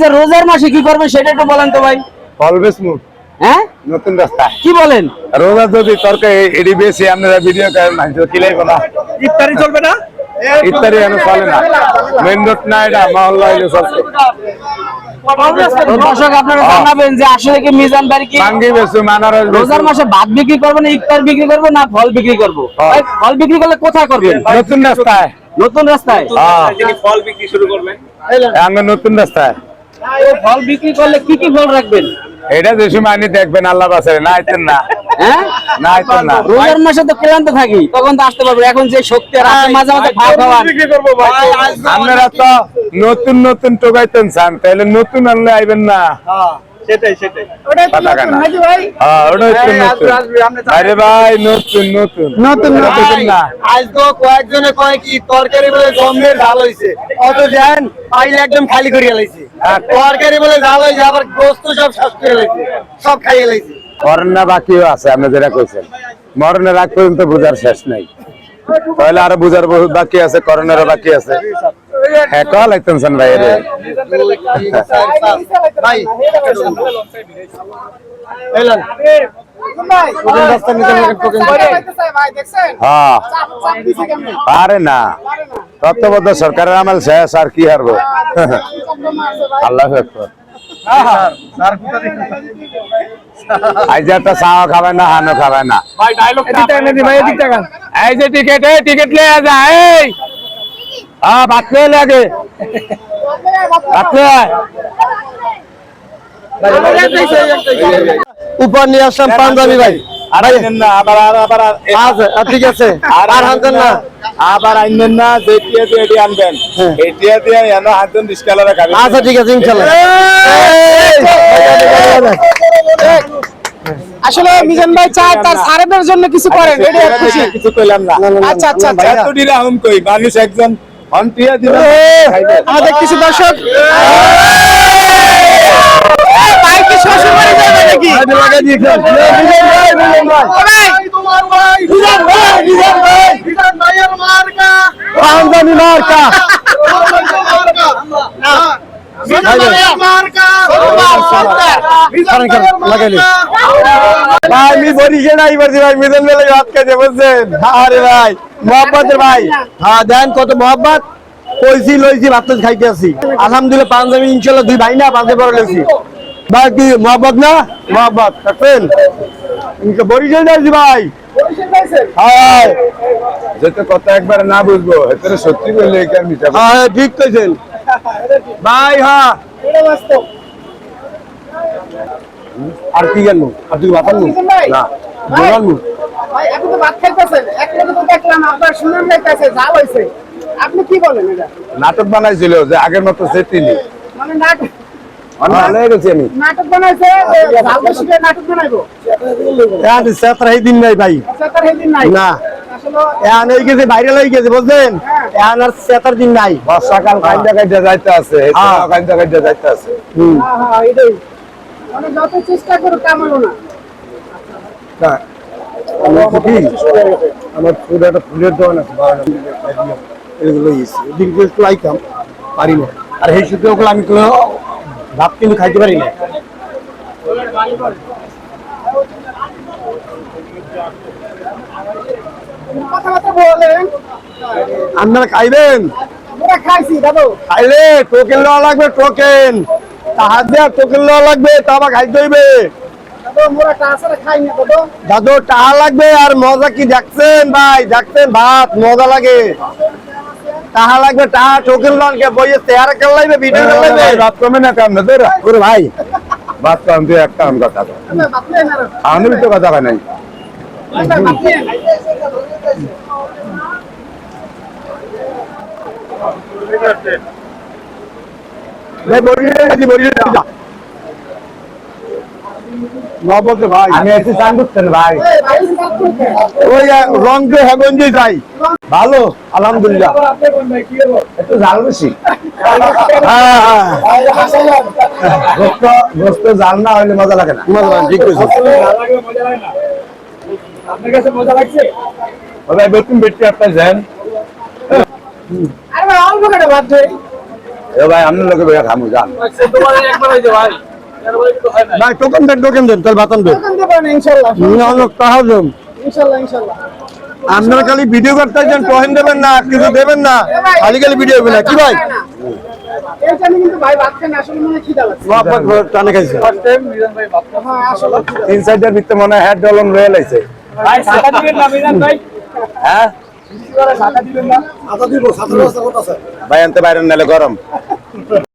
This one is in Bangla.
যে রোজার মাসে কি করবেন সেটা একটু বলেন তো ভাই। অলওয়েজ মুভ হ্যাঁ? নতুন রাস্তা। কি বলেন? রোজা যদি তরকারি এডি বেশি আপনারা ভিডিও করেন মানুষ কিলাই না। ইফতারি চলবে না? ইত্যাদি এখন চলে না। মেন রোড না এটা মহল্লা হইলে চলছে। দর্শক আপনারা জানাবেন যে আসলে কি মিজান বাড়ি কি ভাঙ্গি বেশি মানার রোজার মাসে ভাত বিক্রি করবেন ইফতার বিক্রি করব না ফল বিক্রি করব? ফল বিক্রি করলে কোথায় করবেন? নতুন রাস্তায়। নতুন রাস্তায়? হ্যাঁ। ফল বিক্রি শুরু করবেন। আমরা নতুন রাস্তায়। তো ফল বিক্রি করলে কি কি ফল রাখবেন? এটা যে সময় আনি দেখবেন আল্লাহ বাসারে না আইতেন না। হ্যাঁ? না আইতেন না। রোজার মাসে তো ক্লান্ত থাকি তখন তো আসতে পারব। এখন যে শক্তি আর আছে মাঝে মাঝে খাওয়া খাওয়ান আপনারা তো নতুন নতুন টোকাইতেন চান তাহলে নতুন আনলে আইবেন না। সেটাই সেটাই। কথা কেন ওটা হচ্ছে আরে ভাই নতুন নতুন। নতুন নতুন। না আজ তো কয়েকজনে কয় কি তরকারি বলে গমের ঝাল হইছে। অত দেন পাইলে একদম খালি করিয়া লাইছে। তরকারি বলে ঝাল হইছে আবার গোস্ত সব শেষ করে লাইছে। সব খাইয়ে লাইছে। করোনা বাকিও আছে আপনি যেটা কইছেন। মরণের আগ পর্যন্ত বুঝার শেষ নাই। তাহলে আরও বুঝার বহুত বাকি আছে করোনারও বাকি আছে। হ্যাঁ কল লাগতেন ভাই রে? এলেন হ্যাঁ। পারে না। তত্ত্বাবধায়ক সরকারের আমল শেষ আর কি হারবো? আল্লাহ আকবার। আজ একটা চাও খাবে না হানো খাবে না। ভাই ডায়লগ ভাই এদিক টাকা এই যে টিকেট এই টিকেট লিয়ে যা হ্যাঁ উপর নিয়ে আসলাম পাঞ্জাবি ভাই। আইনেন না আবার আবার আচ্ছা আচ্ছা, ঠিক আছে। আর হানতেন না আবার আইনেন না যে টিয়া দিয়ে এটি আনবেন। এই টিয়া দিয়ে এন হাতজন ডিসকালারে খাবেন আচ্ছা ঠিক আছে ইনশাল্লাহ। আসলে মিজান ভাই চায় তার জন্য কিছু করেন এটা খুশি। কিছু কইলাম না। আচ্ছা আচ্ছা আচ্ছা। এত ডিরা হুম কই? মানুষ একজন হন টিয়া দিবেন খাইবেন। আমাদের কিছু দর্শক এই ভাই কি শ্বশুর বাড়ি যাবে নাকি ও ভাই, পাঞ্জাবি মার্কা লাগাইলি আমি বরিশে নাই বলছি ভাই মিদন মেলে ভাত খাইতে বলছেন। আরে ভাই মোহাম্মদের ভাই। হ্যাঁ দেন কত মোহাম্মত কইছি লইছি ভাত খাইতে আছি আলহামদুলিল্লাহ পাঞ্জাবি ইনশাল্লাহ দুই ভাই না পাঞ্জাবি লইছি। ভাই কি মোহাম্মত না? মোহাম্মত থাকবেন ইনকে বরিশে যাইছি ভাই। হ্যাঁ। যেতে কথা একবার না বুঝব এতে সত্যি বললে মিঠা বলব। হ্যাঁ ঠিক কইছেন। ভাই হ্যাঁ। আর কি জানব? আর তুই ভাত না জোর আনব? ভাই এখন তো ভাত খাইতেছেন। এক তো দেখলাম আপনার সুনাম যাইতেছে যা হয়েছে আপনি কি বলেন এটা? নাটক বানাইছিল যে আগের মতো সেটিনি মানে নাটক ভালো গেছি আমি। নাটক বানাইছে জাল বেশি করে নাটক বানাইবো? এখন সেতার এই দিন নাই ভাই। আচ্ছা নাই? না। আসলে এখন হয়ে গেছে ভাইরাল হয়ে গেছে বুঝলেন? এখন আর সেতার দিন নাই। বর্ষাকাল কাইন্দা কাইন্দা যাইতে আছে। কাইন্দা কাইন্দা যাইতে আছে মানে যত চেষ্টা করো তেমন না। না, আমার ফুল একটা ফুলের দোকান আছে এগুলো ইয়েছে। একটু আইতাম পারি না। আর ওগুলো আমি কোনো ভাত কিন্তু খাইতে পারি না। আপনারা খাইবেন? খাইছি দাদু। খাইলে টোকেন লওয়া লাগবে টোকেন টোকেন লওয়া লাগবে তা খাইতে হইবে। দাদু মোরা খাই না দাদু। দাদু লাগবে আর মজা কি দেখছেন ভাই? দেখছেন ভাত মজা লাগে। টাকা লাগবে টোকেন লন কে বইয়ে চেহারা কেন লাগবে ভিডিও কেন লাগবে। ভাত কমে না কাম না তোরা ওরে ভাই। ভাত কম দিয়ে একটা আম কথা আমি তো কথা কয় নেই ভাই বড়িয়ে গেছি বড়িয়ে যা নবতে ভাই আমি একটু চান করতেন ভাই। ওই রংকে হেগঞ্জি যাই ভালো আলহামদুলিল্লাহ। আপনি কোন ভাই কি হলো একটু জাল বেশি। হ্যাঁ। হ্যাঁ গোস্ত গোস্ত জাল না হলে মজা লাগে না। মজা লাগে, ঠিক কইছো আপনার কাছে মজা লাগছে? ভাই বেতন বেটে একটা যান আরে অল্প করে ভাত দেই এ ভাই আপনার লোকে বেড়া খামু যান। ভাই। টোকেন দেন টোকেন দেন তাহলে বাতান দেন। আপনারা খালি ভিডিও করতে আসছেন টোকেন দেবেন না কিছু দেবেন না। খালি খালি ভিডিও হবে না কি ভাই? এই জন্য কিন্তু ভাই ভাত খান আসলে মনে হয় খিদা লাগছে। মোহাম্মদ টানে খাইছে। হ্যাঁ আসলে তিন ভিতরে মনে হয় হেড ডলন রয়ে লাইছে। ভাই টাকা দিবেন না মিজান ভাই? হ্যাঁ? ভাই আনতে বাইরে নালে গরম।